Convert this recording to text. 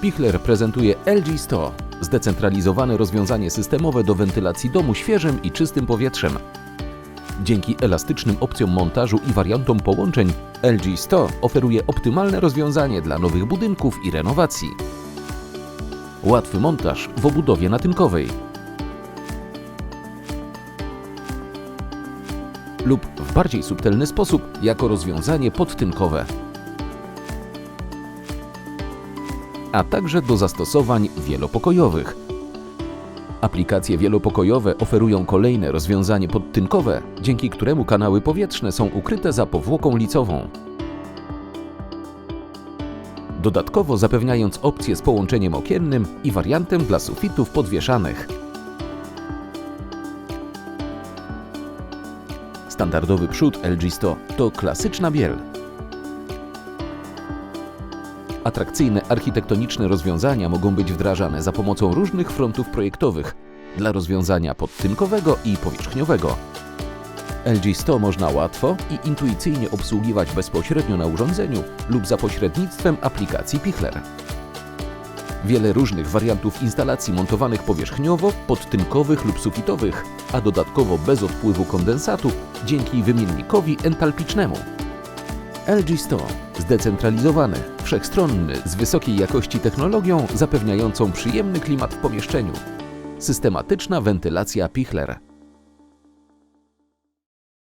Pichler prezentuje LG 100, zdecentralizowane rozwiązanie systemowe do wentylacji domu świeżym i czystym powietrzem. Dzięki elastycznym opcjom montażu i wariantom połączeń, LG 100 oferuje optymalne rozwiązanie dla nowych budynków i renowacji. Łatwy montaż w obudowie natynkowej lub w bardziej subtelny sposób jako rozwiązanie podtynkowe. A także do zastosowań wielopokojowych. Aplikacje wielopokojowe oferują kolejne rozwiązanie podtynkowe, dzięki któremu kanały powietrzne są ukryte za powłoką licową. Dodatkowo zapewniając opcję z połączeniem okiennym i wariantem dla sufitów podwieszanych. Standardowy przód LG 100 to klasyczna biel. Atrakcyjne architektoniczne rozwiązania mogą być wdrażane za pomocą różnych frontów projektowych dla rozwiązania podtynkowego i powierzchniowego. LG 100 można łatwo i intuicyjnie obsługiwać bezpośrednio na urządzeniu lub za pośrednictwem aplikacji Pichler. Wiele różnych wariantów instalacji montowanych powierzchniowo, podtynkowych lub sufitowych, a dodatkowo bez odpływu kondensatu dzięki wymiennikowi entalpicznemu. LG 100 zdecentralizowany, wszechstronny, z wysokiej jakości technologią zapewniającą przyjemny klimat w pomieszczeniu. Systematyczna wentylacja Pichler.